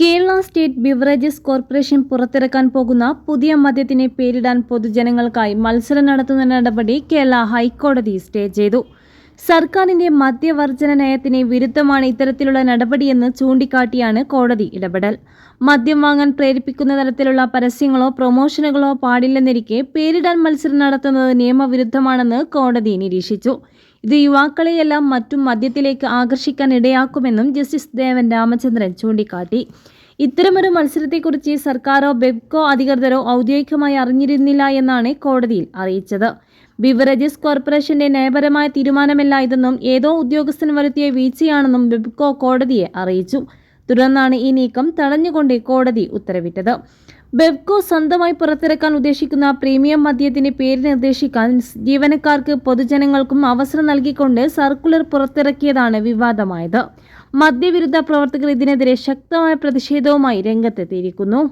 Kerala state beverages corporation പുറത്തിറക്കാൻ പോകുന്ന പുതിയ മദ്യത്തിനെ പേരിടാൻ പൊതുജനങ്ങൾക്കായി മത്സരം നടത്തുന്ന നടപടി കേരള ഹൈക്കോടതി സ്റ്റേ ചെയ്തു. സർക്കാരിന്റെ മദ്യവർജന നയത്തിന് വിരുദ്ധമാണ് ഇത്തരത്തിലുള്ള നടപടിയെന്ന് ചൂണ്ടിക്കാട്ടിയാണ് കോടതി ഇടപെടൽ. മദ്യം വാങ്ങാൻ പ്രേരിപ്പിക്കുന്ന തരത്തിലുള്ള പരസ്യങ്ങളോ പ്രൊമോഷനുകളോ പാടില്ലെന്നിരിക്കെ പേരിടാൻ മത്സരം നടത്തുന്നത് നിയമവിരുദ്ധമാണെന്ന് കോടതി നിരീക്ഷിച്ചു. ഇത് യുവാക്കളെയെല്ലാം മറ്റും മദ്യത്തിലേക്ക് ആകർഷിക്കാൻ ഇടയാക്കുമെന്നും ജസ്റ്റിസ് ദേവൻ രാമചന്ദ്രൻ ചൂണ്ടിക്കാട്ടി. ഇത്തരമൊരു മത്സരത്തെക്കുറിച്ച് സർക്കാരോ ബെബ്കോ അധികൃതരോ ഔദ്യോഗികമായി അറിഞ്ഞിരുന്നില്ല എന്നാണ് കോടതിയിൽ അറിയിച്ചത്. ബിവറേജസ് കോർപ്പറേഷന്റെ നയപരമായ തീരുമാനമല്ല ഇതെന്നും ഏതോ ഉദ്യോഗസ്ഥൻ വരുത്തിയ വീഴ്ചയാണെന്നും ബെബ്കോ കോടതിയെ അറിയിച്ചു. തുടർന്നാണ് ഈ നീക്കം തടഞ്ഞുകൊണ്ട് കോടതി ഉത്തരവിട്ടത്. ബെബ്കോ സ്വന്തമായി പുറത്തിറക്കാൻ ഉദ്ദേശിക്കുന്ന പ്രീമിയം മദ്യത്തിന്റെ പേര് നിർദ്ദേശിക്കാൻ ജീവനക്കാർക്ക് പൊതുജനങ്ങൾക്കും അവസരം നൽകിക്കൊണ്ട് സർക്കുലർ പുറത്തിറക്കിയതാണ് വിവാദമായത്. മദ്യവിരുദ്ധ പ്രവർത്തകർ ഇതിനെതിരെ ശക്തമായ പ്രതിഷേധവുമായി രംഗത്തെത്തിയിരിക്കുന്നു.